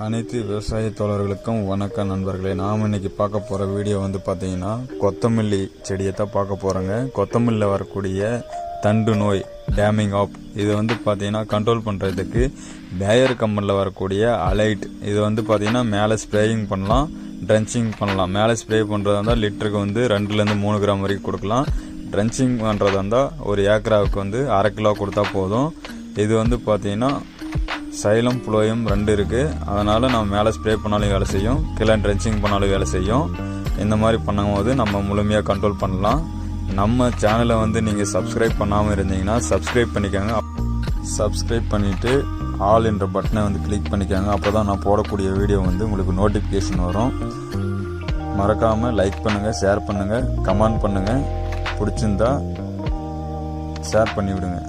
அனைத்து விவசாய தோழர்களுக்கும் வணக்கம் நண்பர்களே. நாம் இன்னைக்கு பார்க்க போகிற வீடியோ வந்து பார்த்தீங்கன்னா கொத்தமல்லி செடியை தான் பார்க்க போகிறோங்க கொத்தமல்லியில் வரக்கூடிய தண்டு நோய் டேமிங் ஆப் இது வந்து பார்த்தீங்கன்னா கண்ட்ரோல் பண்ணுறதுக்கு பேயர் கம்பெனியில் வரக்கூடிய அலைட் இது வந்து பார்த்தீங்கன்னா மேலே ஸ்ப்ரேயிங் பண்ணலாம் ட்ரென்ச்சிங் பண்ணலாம். மேலே ஸ்ப்ரே பண்ணுறதா இருந்தால் லிட்டருக்கு வந்து ரெண்டுலேருந்து மூணு கிராம் வரைக்கும் கொடுக்கலாம். ட்ரென்ச்சிங் பண்ணுறதா இருந்தால் ஒரு ஏக்கராவுக்கு வந்து அரை கிலோ கொடுத்தா போதும். இது வந்து பார்த்தீங்கன்னா சைலம் புளோயம் ரெண்டு இருக்குது அதனால் நம்ம மேலே ஸ்ப்ரே பண்ணாலும் வேலை செய்யும். கீழே ட்ரென்ச்சிங் பண்ணாலும் வேலை செய்யும். இந்த மாதிரி பண்ணும்போது நம்ம முழுமையாக கண்ட்ரோல் பண்ணலாம். நம்ம சேனலை வந்து நீங்கள் சப்ஸ்கிரைப் பண்ணாமல் இருந்தீங்கன்னா சப்ஸ்கிரைப் பண்ணிக்கோங்க. சப்ஸ்கிரைப் பண்ணிவிட்டு ஆல் என்ற பட்டனை வந்து கிளிக் பண்ணிக்கோங்க. அப்போ தான் நான் போடக்கூடிய வீடியோ வந்து உங்களுக்கு நோட்டிஃபிகேஷன் வரும். மறக்காமல் லைக் பண்ணுங்கள் ஷேர் பண்ணுங்கள் கமெண்ட் பண்ணுங்கள் பிடிச்சிருந்தா ஷேர் பண்ணிவிடுங்க.